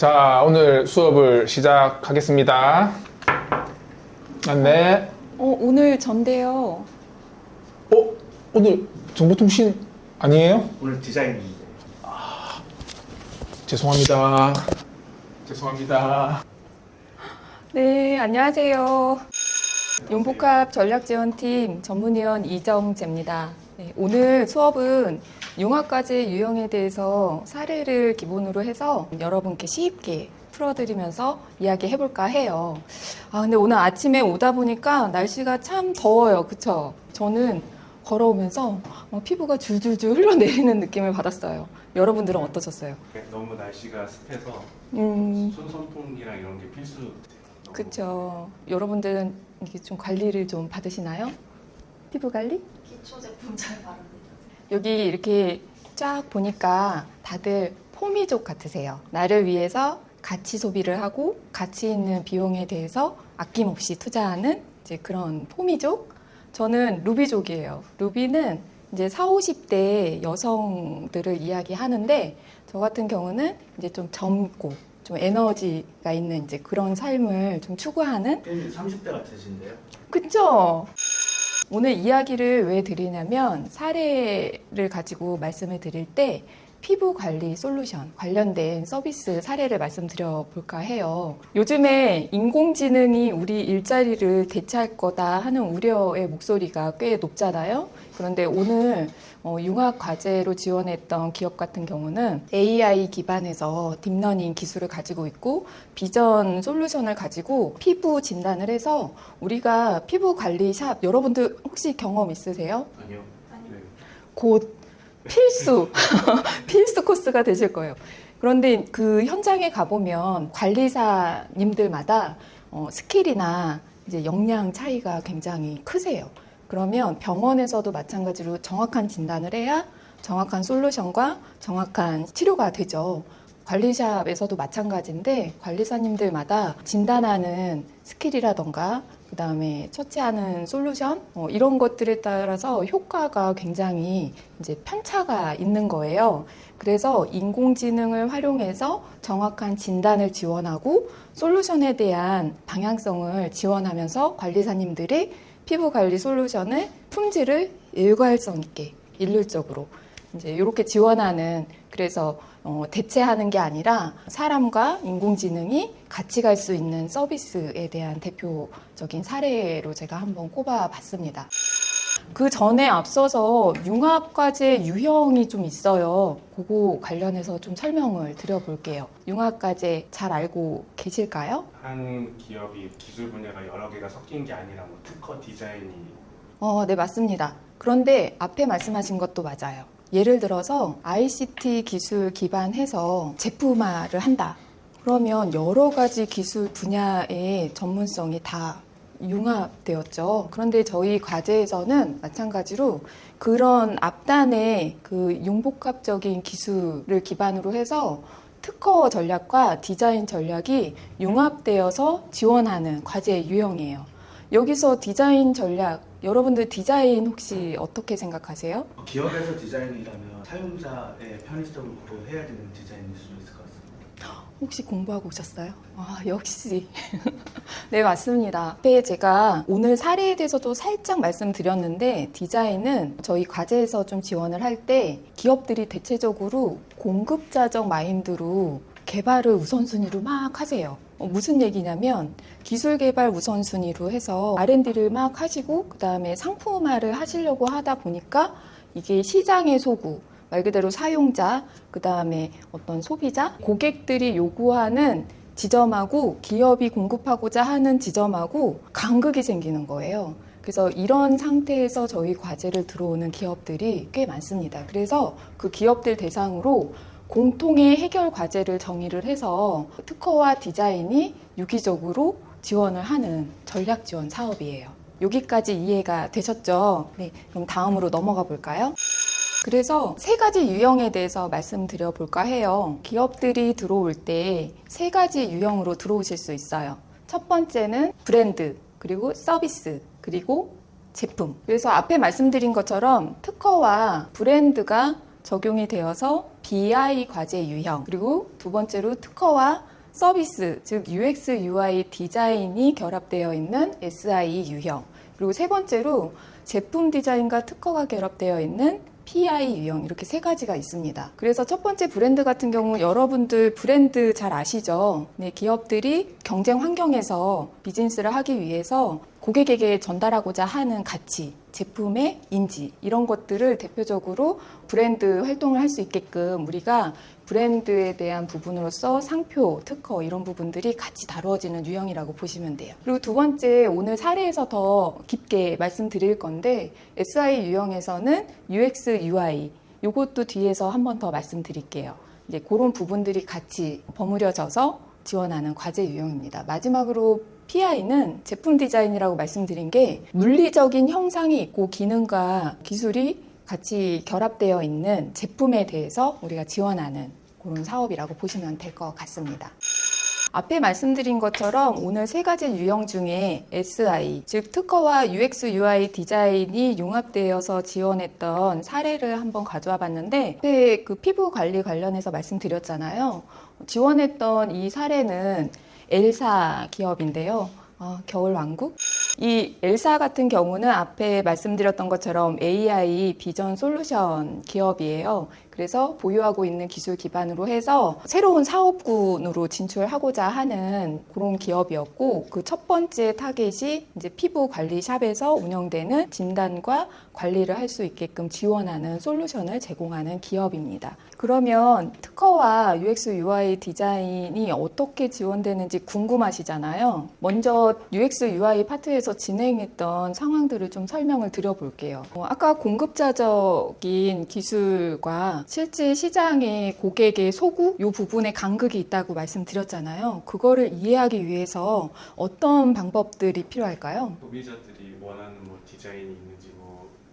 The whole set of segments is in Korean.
자, 오늘 수업을 시작하겠습니다. 안내. 어, 오늘 전데요. 어? 오늘 정보통신 아니에요? 오늘 디자인인데 죄송합니다. 죄송합니다. 네, 안녕하세요. 용복합 전략지원팀 전문위원 이정재입니다. 네, 오늘 수업은 융합과제 유형에 대해서 사례를 기본으로 해서 여러분께 쉽게 풀어드리면서 이야기해볼까 해요. 아, 근데 오늘 아침에 오다 보니까 날씨가 참 더워요. 그쵸? 저는 걸어오면서 어, 피부가 줄줄줄 흘러내리는 느낌을 받았어요. 여러분들은 어떠셨어요? 너무 날씨가 습해서 음, 손선풍기랑 이런 게 필수. 그쵸. 여러분들은 이게 좀 관리를 좀 받으시나요? 피부 관리? 기초 제품 잘 바릅니다. 여기 이렇게 쫙 보니까 다들 포미족 같으세요. 나를 위해서 가치 소비를 하고 가치 있는 비용에 대해서 아낌없이 투자하는 이제 그런 포미족. 저는 루비족이에요. 루비는 이제 4, 50대 여성들을 이야기하는데 저 같은 경우는 이제 좀 젊고 좀 에너지가 있는 이제 그런 삶을 좀 추구하는 30대 같으신데요? 그쵸? 오늘 이야기를 왜 드리냐면 사례를 가지고 말씀을 드릴 때 피부 관리 솔루션 관련된 서비스 사례를 말씀드려 볼까 해요. 요즘에 인공지능이 우리 일자리를 대체할 거다 하는 우려의 목소리가 꽤 높잖아요. 그런데 오늘 어, 융합 과제로 지원했던 기업 같은 경우는 AI 기반에서 딥러닝 기술을 가지고 있고 비전 솔루션을 가지고 피부 진단을 해서 우리가 피부 관리 샵 여러분들 혹시 경험 있으세요? 아니요. 곧 필수 필수 코스가 되실 거예요. 그런데 그 현장에 가보면 관리사님들마다 어, 스킬이나 이제 역량 차이가 굉장히 크세요. 그러면 병원에서도 마찬가지로 정확한 진단을 해야 정확한 솔루션과 정확한 치료가 되죠. 관리샵에서도 마찬가지인데 관리사님들마다 진단하는 스킬이라던가 그 다음에 처치하는 솔루션 어, 이런 것들에 따라서 효과가 굉장히 이제 편차가 있는 거예요. 그래서 인공지능을 활용해서 정확한 진단을 지원하고 솔루션에 대한 방향성을 지원하면서 관리사님들이 피부 관리 솔루션의 품질을 일괄성 있게 일률적으로 이제 이렇게 지원하는 그래서 어, 대체하는 게 아니라 사람과 인공지능이 같이 갈 수 있는 서비스에 대한 대표적인 사례로 제가 한번 꼽아봤습니다. 그 전에 앞서서 융합과제 유형이 좀 있어요. 그거 관련해서 좀 설명을 드려볼게요. 융합과제 잘 알고 계실까요? 한 기업이 기술 분야가 여러 개가 섞인 게 아니라 뭐 특허 디자인이 어, 네, 맞습니다. 그런데 앞에 말씀하신 것도 맞아요. 예를 들어서 ICT 기술 기반해서 제품화를 한다. 그러면 여러 가지 기술 분야의 전문성이 다 융합되었죠. 그런데 저희 과제에서는 마찬가지로 그런 앞단의 그 융복합적인 기술을 기반으로 해서 특허 전략과 디자인 전략이 융합되어서 지원하는 과제 유형이에요. 여기서 디자인 전략, 여러분들 디자인 혹시 어떻게 생각하세요? 기업에서 디자인이라면 사용자의 편의성을 고려해야 되는 디자인일 수 있을 것 같습니다. 혹시 공부하고 오셨어요? 아, 역시. 네, 맞습니다. 앞에 제가 오늘 사례에 대해서도 살짝 말씀드렸는데, 디자인은 저희 과제에서 좀 지원을 할 때 기업들이 대체적으로 공급자적 마인드로 개발을 우선순위로 막 하세요. 어, 무슨 얘기냐면 기술 개발 우선순위로 해서 R&D를 막 하시고 그다음에 상품화를 하시려고 하다 보니까 이게 시장의 소구 말 그대로 사용자 그다음에 어떤 소비자 고객들이 요구하는 지점하고 기업이 공급하고자 하는 지점하고 간극이 생기는 거예요. 그래서 이런 상태에서 저희 과제를 들어오는 기업들이 꽤 많습니다. 그래서 그 기업들 대상으로 공통의 해결 과제를 정의를 해서 특허와 디자인이 유기적으로 지원을 하는 전략 지원 사업이에요. 여기까지 이해가 되셨죠? 네, 그럼 다음으로 넘어가 볼까요? 그래서 세 가지 유형에 대해서 말씀드려 볼까 해요. 기업들이 들어올 때 세 가지 유형으로 들어오실 수 있어요. 첫 번째는 브랜드, 그리고 서비스, 그리고 제품. 그래서 앞에 말씀드린 것처럼 특허와 브랜드가 적용이 되어서 BI 과제 유형 그리고 두 번째로 특허와 서비스 즉 UX UI 디자인이 결합되어 있는 SI 유형 그리고 세 번째로 제품 디자인과 특허가 결합되어 있는 PI 유형 이렇게 세 가지가 있습니다. 그래서 첫 번째 브랜드 같은 경우 여러분들 브랜드 잘 아시죠? 네, 기업들이 경쟁 환경에서 비즈니스를 하기 위해서 고객에게 전달하고자 하는 가치, 제품의 인지 이런 것들을 대표적으로 브랜드 활동을 할 수 있게끔 우리가 브랜드에 대한 부분으로서 상표, 특허 이런 부분들이 같이 다루어지는 유형이라고 보시면 돼요. 그리고 두 번째 오늘 사례에서 더 깊게 말씀드릴 건데 SI 유형에서는 UX, UI 요것도 뒤에서 한 번 더 말씀드릴게요. 이제 그런 부분들이 같이 버무려져서 지원하는 과제 유형입니다. 마지막으로 PI는 제품 디자인이라고 말씀드린 게 물리적인 형상이 있고 기능과 기술이 같이 결합되어 있는 제품에 대해서 우리가 지원하는 그런 사업이라고 보시면 될 것 같습니다. 앞에 말씀드린 것처럼 오늘 세 가지 유형 중에 SI, 즉 특허와 UX, UI 디자인이 융합되어서 지원했던 사례를 한번 가져와 봤는데, 앞에 그 피부 관리 관련해서 말씀드렸잖아요. 지원했던 이 사례는 엘사 기업인데요. 아, 겨울 왕국? 이 엘사 같은 경우는 앞에 말씀드렸던 것처럼 AI 비전 솔루션 기업이에요. 그래서 보유하고 있는 기술 기반으로 해서 새로운 사업군으로 진출하고자 하는 그런 기업이었고 그 첫 번째 타겟이 이제 피부 관리 샵에서 운영되는 진단과 관리를 할 수 있게끔 지원하는 솔루션을 제공하는 기업입니다. 그러면 특허와 UX UI 디자인이 어떻게 지원되는지 궁금하시잖아요. 먼저 UX UI 파트에서 진행했던 상황들을 좀 설명을 드려볼게요. 어, 아까 공급자적인 기술과 실제 시장의 고객의 소구 이 부분에 간극이 있다고 말씀드렸잖아요. 그거를 이해하기 위해서 어떤 방법들이 필요할까요? 소비자들이 원하는 뭐 디자인이 있는지 뭐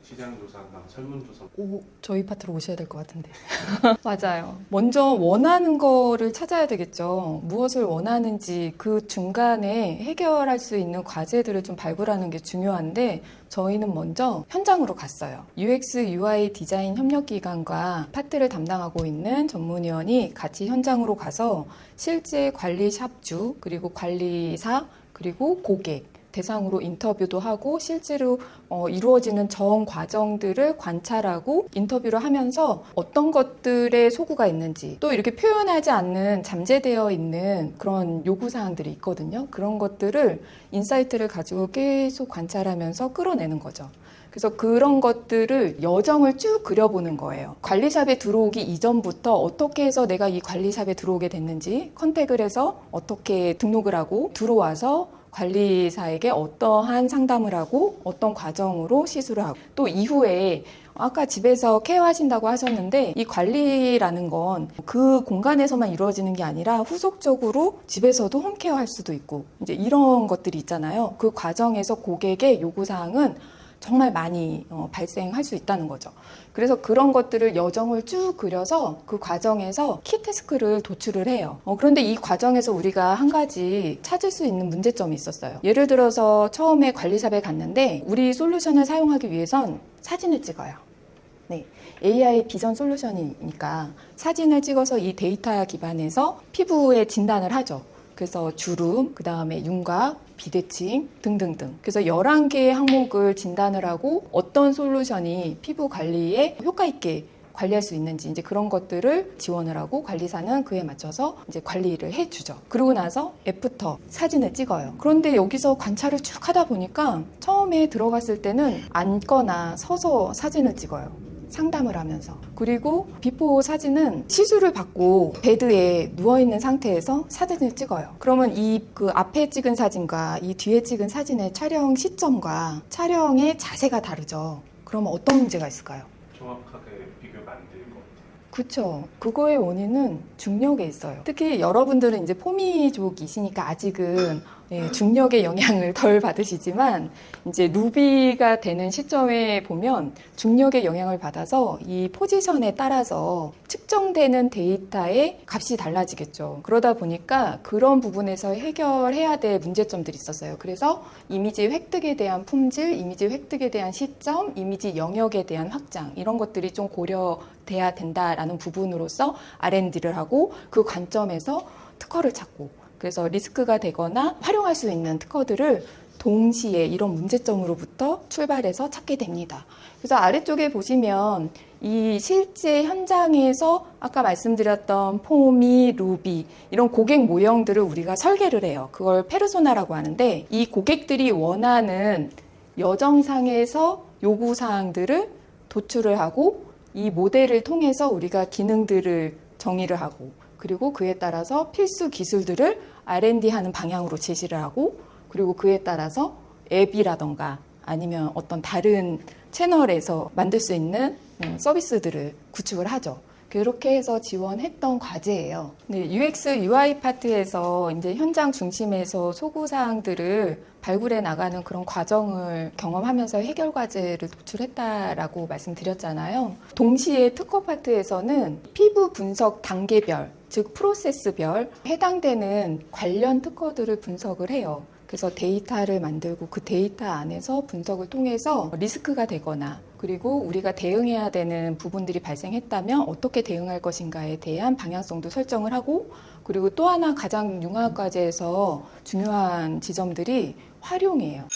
시장 조사나 설문조사 오, 저희 파트로 오셔야 될 것 같은데. 맞아요. 먼저 원하는 거를 찾아야 되겠죠. 무엇을 원하는지 그 중간에 해결할 수 있는 과제들을 좀 발굴하는 게 중요한데 저희는 먼저 현장으로 갔어요. UX, UI 디자인 협력기관과 파트를 담당하고 있는 전문위원이 같이 현장으로 가서 실제 관리 샵주, 그리고 관리사, 그리고 고객, 대상으로 인터뷰도 하고 실제로 어, 이루어지는 정 과정들을 관찰하고 인터뷰를 하면서 어떤 것들의 소구가 있는지 또 이렇게 표현하지 않는 잠재되어 있는 그런 요구 사항들이 있거든요. 그런 것들을 인사이트를 가지고 계속 관찰하면서 끌어내는 거죠. 그래서 그런 것들을 여정을 쭉 그려보는 거예요. 관리샵에 들어오기 이전부터 어떻게 해서 내가 이 관리샵에 들어오게 됐는지 컨택을 해서 어떻게 등록을 하고 들어와서 관리사에게 어떠한 상담을 하고 어떤 과정으로 시술을 하고 또 이후에 아까 집에서 케어하신다고 하셨는데 이 관리라는 건 그 공간에서만 이루어지는 게 아니라 후속적으로 집에서도 홈케어 할 수도 있고 이제 이런 것들이 있잖아요. 그 과정에서 고객의 요구 사항은 정말 많이 어, 발생할 수 있다는 거죠. 그래서 그런 것들을 여정을 쭉 그려서 그 과정에서 키테스크를 도출을 해요. 어, 그런데 이 과정에서 우리가 한 가지 찾을 수 있는 문제점이 있었어요. 예를 들어서 처음에 관리샵에 갔는데 우리 솔루션을 사용하기 위해선 사진을 찍어요. 네. AI 비전 솔루션이니까 사진을 찍어서 이 데이터 기반에서 피부에 진단을 하죠. 그래서 주름, 그 다음에 윤곽, 비대칭 등등등. 그래서 11개의 항목을 진단을 하고 어떤 솔루션이 피부 관리에 효과 있게 관리할 수 있는지 이제 그런 것들을 지원을 하고 관리사는 그에 맞춰서 이제 관리를 해주죠. 그러고 나서 애프터 사진을 찍어요. 그런데 여기서 관찰을 쭉 하다 보니까 처음에 들어갔을 때는 앉거나 서서 사진을 찍어요. 상담을 하면서 그리고 비포 사진은 시술을 받고 베드에 누워 있는 상태에서 사진을 찍어요. 그러면 이 그 앞에 찍은 사진과 이 뒤에 찍은 사진의 촬영 시점과 촬영의 자세가 다르죠. 그러면 어떤 문제가 있을까요? 정확하게 비교가 안될것 같아요. 그쵸. 그거의 원인은 중력에 있어요. 특히 여러분들은 이제 포미족이시니까 아직은 예, 중력의 영향을 덜 받으시지만 이제 루비가 되는 시점에 보면 중력의 영향을 받아서 이 포지션에 따라서 측정되는 데이터의 값이 달라지겠죠. 그러다 보니까 그런 부분에서 해결해야 될 문제점들이 있었어요. 그래서 이미지 획득에 대한 품질, 이미지 획득에 대한 시점, 이미지 영역에 대한 확장 이런 것들이 좀 고려돼야 된다라는 부분으로서 R&D를 하고 그 관점에서 특허를 찾고 그래서 리스크가 되거나 활용할 수 있는 특허들을 동시에 이런 문제점으로부터 출발해서 찾게 됩니다. 그래서 아래쪽에 보시면 이 실제 현장에서 아까 말씀드렸던 포미, 루비 이런 고객 모형들을 우리가 설계를 해요. 그걸 페르소나라고 하는데 이 고객들이 원하는 여정상에서 요구 사항들을 도출을 하고 이 모델을 통해서 우리가 기능들을 정의를 하고 그리고 그에 따라서 필수 기술들을 R&D 하는 방향으로 제시를 하고 그리고 그에 따라서 앱이라던가 아니면 어떤 다른 채널에서 만들 수 있는 음, 서비스들을 구축을 하죠. 그렇게 해서 지원했던 과제예요. 네, UX, UI 파트에서 이제 현장 중심에서 소구 사항들을 발굴해 나가는 그런 과정을 경험하면서 해결 과제를 도출했다라고 말씀드렸잖아요. 동시에 특허 파트에서는 피부 분석 단계별, 즉 프로세스별 해당되는 관련 특허들을 분석을 해요. 그래서 데이터를 만들고 그 데이터 안에서 분석을 통해서 리스크가 되거나 그리고 우리가 대응해야 되는 부분들이 발생했다면 어떻게 대응할 것인가에 대한 방향성도 설정을 하고 그리고 또 하나 가장 융합 과제에서 중요한 지점들이 활용이에요.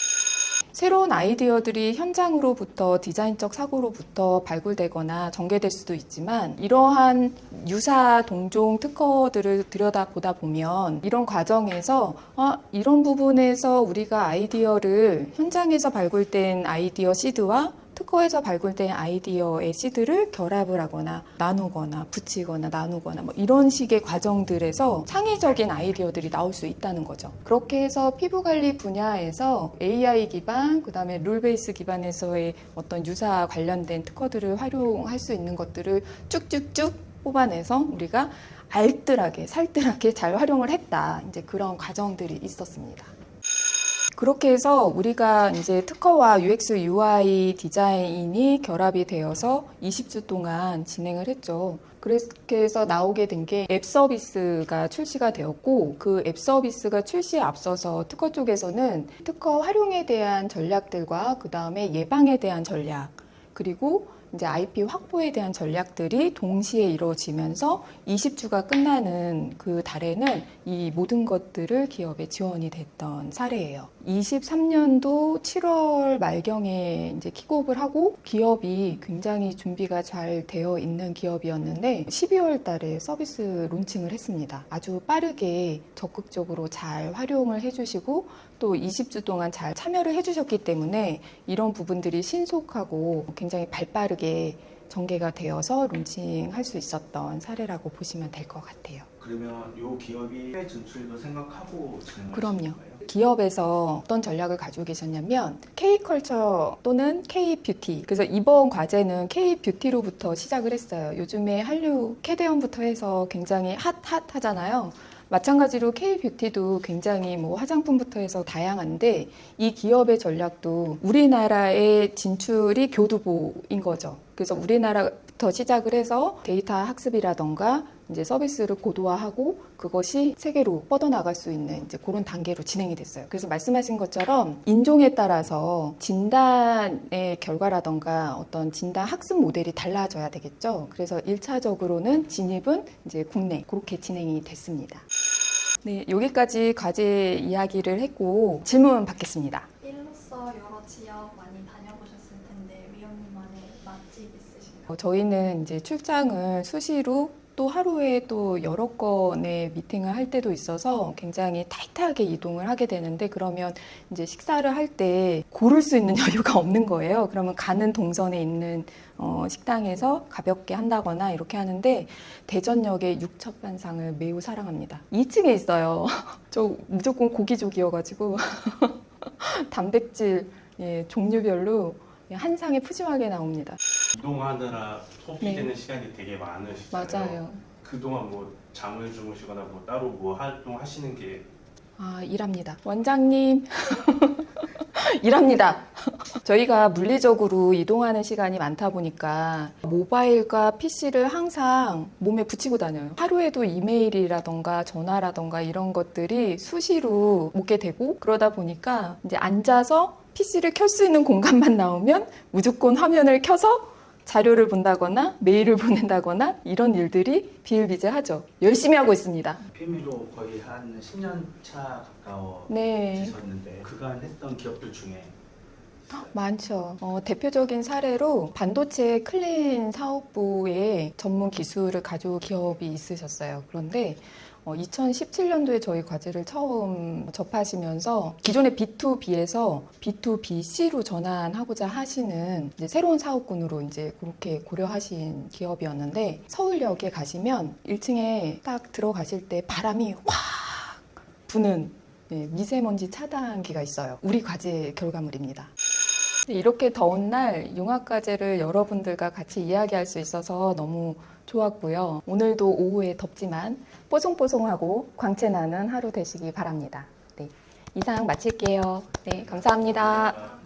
새로운 아이디어들이 현장으로부터 디자인적 사고로부터 발굴되거나 전개될 수도 있지만 이러한 유사 동종 특허들을 들여다보다 보면 이런 과정에서 아, 이런 부분에서 우리가 아이디어를 현장에서 발굴된 아이디어 시드와 특허에서 발굴된 아이디어의 시드를 결합을 하거나 나누거나 붙이거나 나누거나 뭐 이런 식의 과정들에서 창의적인 아이디어들이 나올 수 있다는 거죠. 그렇게 해서 피부 관리 분야에서 AI 기반, 그 다음에 룰 베이스 기반에서의 어떤 유사 관련된 특허들을 활용할 수 있는 것들을 쭉쭉쭉 뽑아내서 우리가 알뜰하게 살뜰하게 잘 활용을 했다. 이제 그런 과정들이 있었습니다. 그렇게 해서 우리가 이제 특허와 UX, UI 디자인이 결합이 되어서 20주 동안 진행을 했죠. 그렇게 해서 나오게 된 게 앱 서비스가 출시가 되었고 그 앱 서비스가 출시에 앞서서 특허 쪽에서는 특허 활용에 대한 전략들과 그 다음에 예방에 대한 전략 그리고 이제 IP 확보에 대한 전략들이 동시에 이루어지면서 20주가 끝나는 그 달에는 이 모든 것들을 기업에 지원이 됐던 사례예요. 23년도 7월 말경에 이제 킥옵을 하고 기업이 굉장히 준비가 잘 되어 있는 기업이었는데 12월 달에 서비스 론칭을 했습니다. 아주 빠르게 적극적으로 잘 활용을 해주시고 또 20주 동안 잘 참여를 해주셨기 때문에 이런 부분들이 신속하고 굉장히 발 빠르게 전개가 되어서 론칭할 수 있었던 사례라고 보시면 될 것 같아요. 그러면 이 기업이 해외 진출도 생각하고 그럼요. 기업에서 어떤 전략을 가지고 계셨냐면 K컬처 또는 K뷰티. 그래서 이번 과제는 K뷰티로부터 시작을 했어요. 요즘에 한류 캐대언부터 해서 굉장히 핫핫하잖아요. 마찬가지로 K뷰티도 굉장히 뭐 화장품부터 해서 다양한데 이 기업의 전략도 우리나라의 진출이 교두보인 거죠. 그래서 우리나라 부터 시작을 해서 데이터 학습이라던가 이제 서비스를 고도화하고 그것이 세계로 뻗어나갈 수 있는 이제 그런 단계로 진행이 됐어요. 그래서 말씀하신 것처럼 인종에 따라서 진단의 결과라던가 어떤 진단 학습 모델이 달라져야 되겠죠. 그래서 1차적으로는 진입은 이제 국내 그렇게 진행이 됐습니다. 네, 여기까지 과제 이야기를 했고 질문 받겠습니다. 일로서 여러 지역 많이 다녀보셨을 텐데 위원님만의 맛집 있으신가요? 어, 저희는 이제 출장을 수시로 또 하루에 또 여러 건의 미팅을 할 때도 있어서 굉장히 타이트하게 이동을 하게 되는데 그러면 이제 식사를 할 때 고를 수 있는 여유가 없는 거예요. 그러면 가는 동선에 있는 어, 식당에서 가볍게 한다거나 이렇게 하는데 대전역의 육첩반상을 매우 사랑합니다. 2층에 있어요. 저 무조건 고기족이어가지고 단백질 예, 종류별로 한 상에 푸짐하게 나옵니다. 이동하느라 소비되는 시간이 되게 많으시잖아요. 네. 맞아요. 그동안 뭐 잠을 주무시거나 뭐 따로 뭐 활동하시는 게 아, 일합니다. 원장님. 일합니다. 저희가 물리적으로 이동하는 시간이 많다 보니까 모바일과 PC를 항상 몸에 붙이고 다녀요. 하루에도 이메일이라던가 전화라던가 이런 것들이 수시로 오게 되고 그러다 보니까 이제 앉아서 PC를 켤 수 있는 공간만 나오면 무조건 화면을 켜서 자료를 본다거나 메일을 보낸다거나 이런 일들이 비일비재하죠. 열심히 하고 있습니다. PMU로 거의 한 10년 차 네. 가까워지셨는데 그간 했던 기업들 중에 많죠. 어, 대표적인 사례로 반도체 클린 사업부의 전문 기술을 가져온 기업이 있으셨어요. 그런데 어, 2017년도에 저희 과제를 처음 접하시면서 기존의 B2B에서 B2BC로 전환하고자 하시는 새로운 사업군으로 이제 그렇게 고려하신 기업이었는데 서울역에 가시면 1층에 딱 들어가실 때 바람이 확 부는 네, 미세먼지 차단기가 있어요. 우리 과제 결과물입니다. 이렇게 더운 날 융합과제를 여러분들과 같이 이야기할 수 있어서 너무 좋았고요. 오늘도 오후에 덥지만 뽀송뽀송하고 광채나는 하루 되시기 바랍니다. 네, 이상 마칠게요. 네, 감사합니다.